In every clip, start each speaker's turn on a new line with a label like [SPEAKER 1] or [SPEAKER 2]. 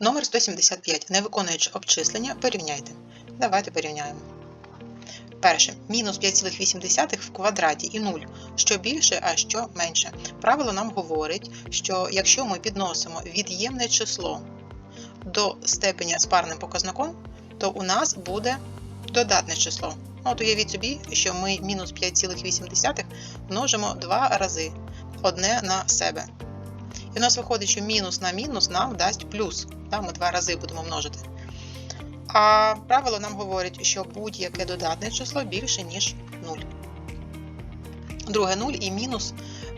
[SPEAKER 1] Номер 175. Не виконуючи обчислення, порівняйте. Давайте порівняємо. Перше. Мінус 5,8 в квадраті і 0. Що більше, а що менше. Правило нам говорить, що якщо ми підносимо від'ємне число до степеня з парним показником, то у нас буде додатне число. От уявіть собі, що ми мінус 5,8 множимо два рази одне на себе. І у нас виходить, що мінус на мінус нам дасть плюс. Так, Ми два рази будемо множити. А правило нам говорить, що будь-яке додатне число більше, ніж 0. Друге 0 і мінус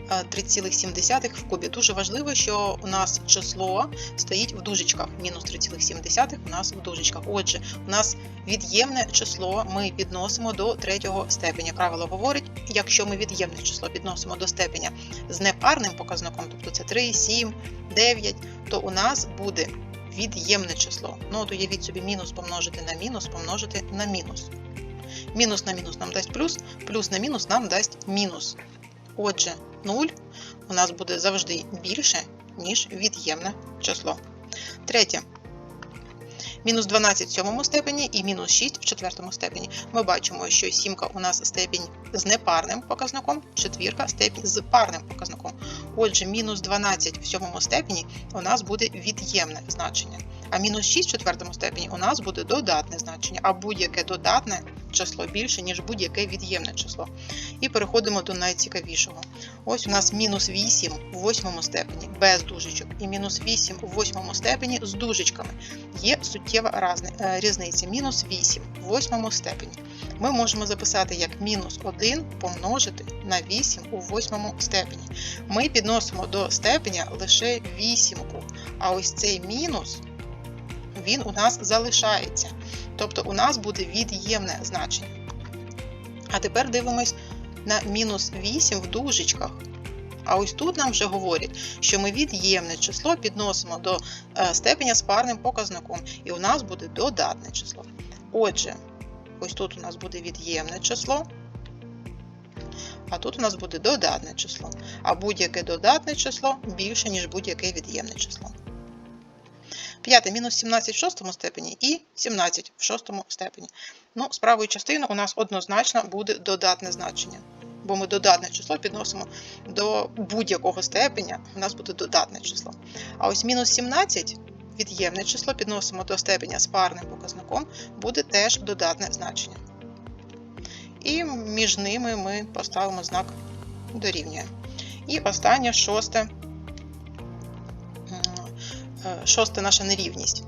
[SPEAKER 1] 3,7 в кубі. Дуже важливо, що у нас число стоїть в дужечках. Мінус 3,7 у нас в дужечках. Отже, у нас від'ємне число ми підносимо до третього степеня. Правило говорить, якщо ми від'ємне число підносимо до степеня з непарним показником, тобто це 3, 7, 9, то у нас буде від'ємне число. Ну, от уявіть собі, мінус помножити на мінус, помножити на мінус. Мінус на мінус нам дасть плюс, плюс на мінус нам дасть мінус. Отже, 0 у нас буде завжди більше, ніж від'ємне число. Третє. Мінус 12 в сьомому степені і мінус 6 в четвертому степені. Ми бачимо, що сімка у нас степінь з непарним показником, четвірка степінь з парним показником. Отже, мінус 12 в сьомому степені у нас буде від'ємне значення. А мінус 6 в четвертому степені у нас буде додатне значення, а будь-яке додатне число більше, ніж будь-яке від'ємне число. І переходимо до найцікавішого. Ось у нас мінус 8 в восьмому степені без дужечок, і мінус 8 у восьмому степені з дужечками. Є суттєва е, різниця. Мінус 8 в восьмому степені. Ми можемо записати як мінус 1 помножити на 8 у восьмому степені. Ми підносимо до степеня лише вісімку, а ось цей мінус він у нас залишається. Тобто у нас буде від'ємне значення. А тепер дивимось на мінус 8 в дужечках. А ось тут нам вже говорять, що ми від'ємне число підносимо до е, степеня з парним показником, і у нас буде додатне число. Отже, ось тут у нас буде від'ємне число, а тут у нас буде додатне число. А будь-яке додатне число більше, ніж будь-яке від'ємне число. П'яте мінус 17 в шостому степені і 17 в шостому степені. Ну, з правої частини у нас однозначно буде додатне значення. Бо ми додатне число підносимо до будь-якого степеня, у нас буде додатне число. А ось мінус 17 від'ємне число підносимо до степеня з парним показником, буде теж додатне значення. І між ними ми поставимо знак дорівнює. І останнє шосте е, шоста наша нерівність.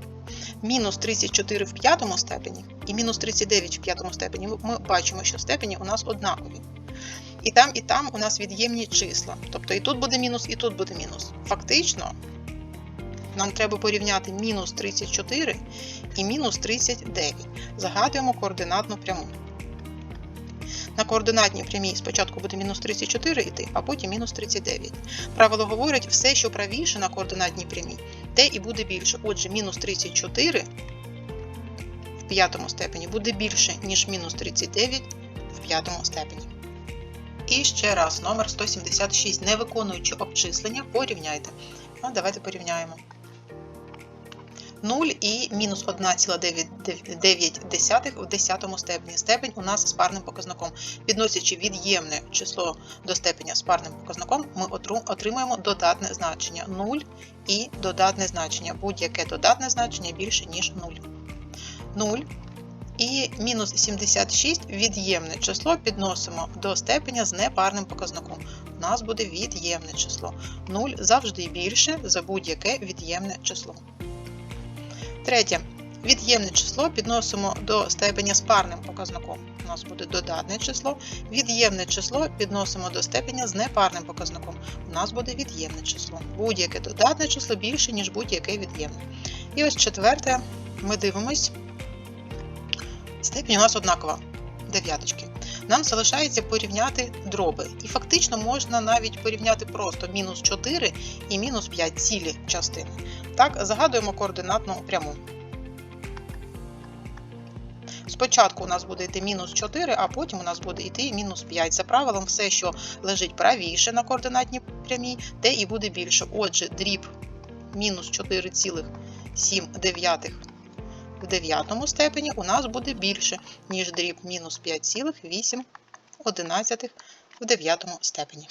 [SPEAKER 1] Мінус 34 в п'ятому степені і мінус 39 в п'ятому степені. Ми бачимо, що степені у нас однакові. І там, і там у нас від'ємні числа. Тобто і тут буде мінус, і тут буде мінус. Фактично, нам треба порівняти мінус 34 і мінус 39. Загадуємо координатну пряму. На координатній прямій спочатку буде мінус 34 йти, а потім мінус 39. Правило говорить, все, що правіше на координатній прямій, те і буде більше. Отже, мінус 34 в п'ятому степені буде більше, ніж мінус 39 в п'ятому степені. І ще раз, номер 176. Не виконуючи обчислення, порівняйте. Ну, давайте порівняємо. 0 і мінус 1,9 в 10 степені. Степень у нас з парним показником. Підносячи від'ємне число до степеня з парним показником, ми отримаємо додатне значення 0 і додатне значення. Будь-яке додатне значення більше, ніж 0. 0 і мінус 76 від'ємне число підносимо до степеня з непарним показником. У нас буде від'ємне число. 0 завжди більше за будь-яке від'ємне число. Третє. Від'ємне число підносимо до степеня з парним показником. У нас буде додатне число. Від'ємне число підносимо до степеня з непарним показником. У нас буде від'ємне число. Будь-яке додатне число більше, ніж будь-яке від'ємне. І ось четверте, ми дивимось. Степінь у нас однакова. Дев'яточки. Нам залишається порівняти дроби. І фактично можна навіть порівняти просто мінус 4 і мінус 5 цілі частини. Так, загадуємо координатну пряму. Спочатку у нас буде йти мінус 4, а потім у нас буде йти мінус 5. За правилом, все, що лежить правіше на координатній прямій, те і буде більше. Отже, дріб мінус 4 цілих 7 дев'ятих в дев'ятому степені у нас буде більше, ніж дріб мінус 5,8 в дев'ятому степені.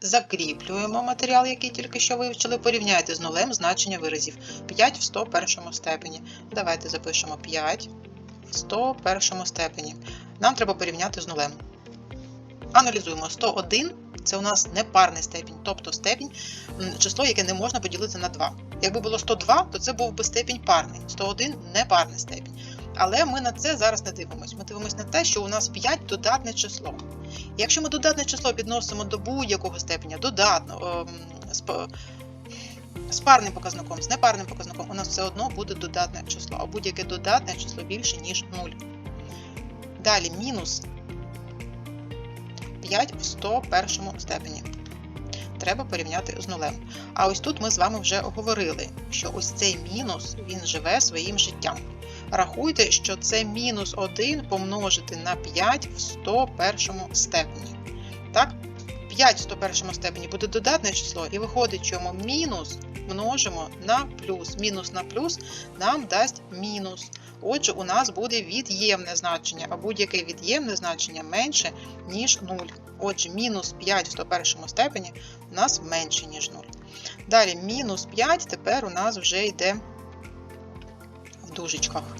[SPEAKER 1] Закріплюємо матеріал, який тільки що вивчили. Порівняйте з нулем значення виразів 5 в 101 степені. Давайте запишемо 5 в 101 степені. Нам треба порівняти з нулем. Аналізуємо 101 це у нас непарний степінь, тобто степінь, число, яке не можна поділити на 2. Якби було 102, то це був би степінь парний. 101 непарний степінь. Але ми на це зараз не дивимося. Ми дивимося на те, що у нас 5 додатне число. Якщо ми додатне число підносимо до будь-якого степеня, додатно, з, з парним показником, з непарним показником, у нас все одно буде додатне число, а будь-яке додатне число більше, ніж 0. Далі мінус 5 в 101 степені. Треба порівняти з нулем. А ось тут ми з вами вже говорили, що ось цей мінус він живе своїм життям. Рахуйте, що це мінус 1 помножити на 5 в 101 степені. Так? 5 в 101 степені буде додатне число, і виходить, що мінус множимо на плюс. Мінус на плюс нам дасть мінус. Отже, у нас буде від'ємне значення, а будь-яке від'ємне значення менше, ніж 0. Отже, мінус 5 в 101 степені у нас менше, ніж 0. Далі мінус 5 тепер у нас вже йде в дужечках.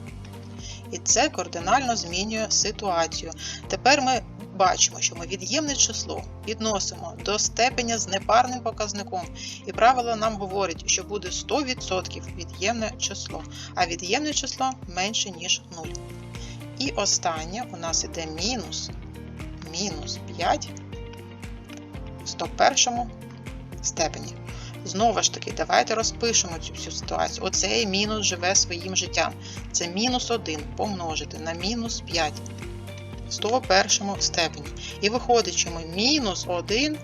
[SPEAKER 1] І це кардинально змінює ситуацію. Тепер ми бачимо, що ми від'ємне число відносимо до степеня з непарним показником. І правило нам говорить, що буде 100% від'ємне число, а від'ємне число менше, ніж 0. І останнє у нас іде мінус, мінус 5 в 101 степені. Знову ж таки, давайте розпишемо цю всю ситуацію. Оцей мінус живе своїм життям. Це мінус 1 помножити на мінус 5 в 101 степені. І виходить, що ми мінус 1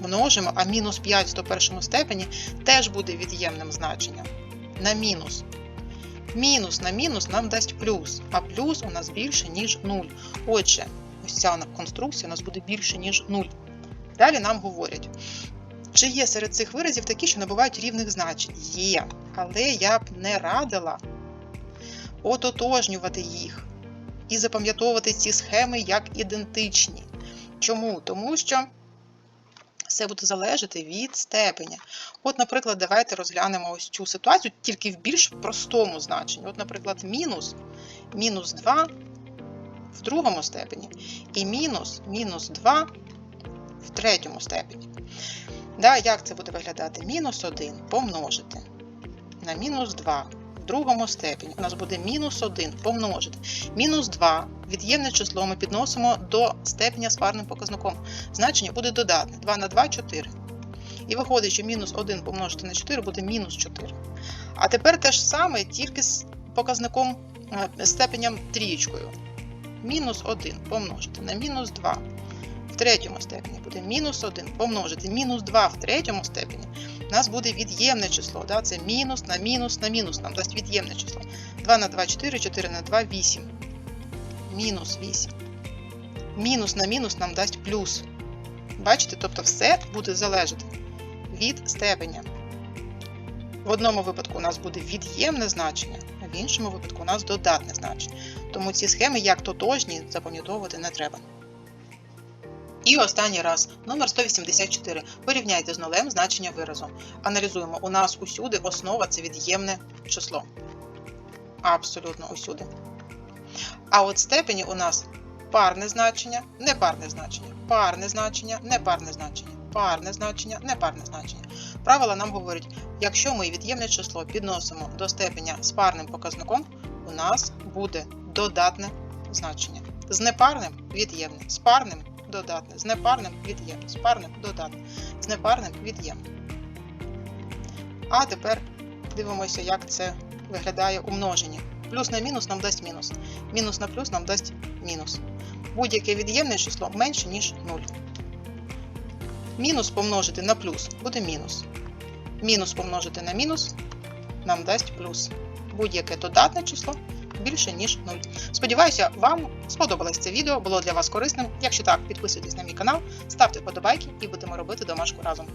[SPEAKER 1] множимо, а мінус 5 в 101 степені теж буде від'ємним значенням. На мінус. Мінус на мінус нам дасть плюс, а плюс у нас більше, ніж 0. Отже, ось ця конструкція у нас буде більше, ніж 0. Далі нам говорять. Чи є серед цих виразів такі, що набувають рівних значень? Є, але я б не радила ототожнювати їх і запам'ятовувати ці схеми як ідентичні. Чому? Тому що все буде залежати від степеня. От, наприклад, давайте розглянемо ось цю ситуацію тільки в більш простому значенні. От, наприклад, мінус мінус 2 в другому степені і мінус мінус 2 в третьому степені. Да, Як це буде виглядати? Мінус 1 помножити на мінус 2 в другому степені. У нас буде мінус 1 помножити. Мінус 2 від'ємне число ми підносимо до степеня з парним показником. Значення буде додатне. 2 на 2 4. І виходить, що мінус 1 помножити на 4 буде мінус 4. А тепер те ж саме, тільки з показником е, степенем трієчкою. Мінус 1 помножити на мінус 2 в третьому степені буде мінус 1 помножити мінус 2 в третьому степені, у нас буде від'ємне число. Да? Це мінус на мінус на мінус нам дасть від'ємне число. 2 на 2 4, 4 на 2 8. Мінус 8. Мінус на мінус нам дасть плюс. Бачите, тобто все буде залежати від степеня. В одному випадку у нас буде від'ємне значення, а в іншому випадку у нас додатне значення. Тому ці схеми як тотожні запам'ятовувати не треба. І останній раз, номер 184. Порівняйте з нулем значення виразу. Аналізуємо, у нас усюди основа це від'ємне число. Абсолютно усюди. А от степені у нас парне значення, непарне значення, парне значення, непарне значення, парне значення, непарне значення. Правила нам говорять, якщо ми від'ємне число підносимо до степеня з парним показником, у нас буде додатне значення. З непарним від'ємне, з парним додатне, з непарним від'ємне, з парним додатне, з непарним від'ємне. А тепер дивимося, як це виглядає у множенні. Плюс на мінус нам дасть мінус. Мінус на плюс нам дасть мінус. Будь-яке від'ємне число менше, ніж 0. Мінус помножити на плюс буде мінус. Мінус помножити на мінус нам дасть плюс. Будь-яке додатне число більше, ніж 0. Сподіваюся, вам сподобалось це відео, було для вас корисним. Якщо так, підписуйтесь на мій канал, ставте вподобайки і будемо робити домашку разом.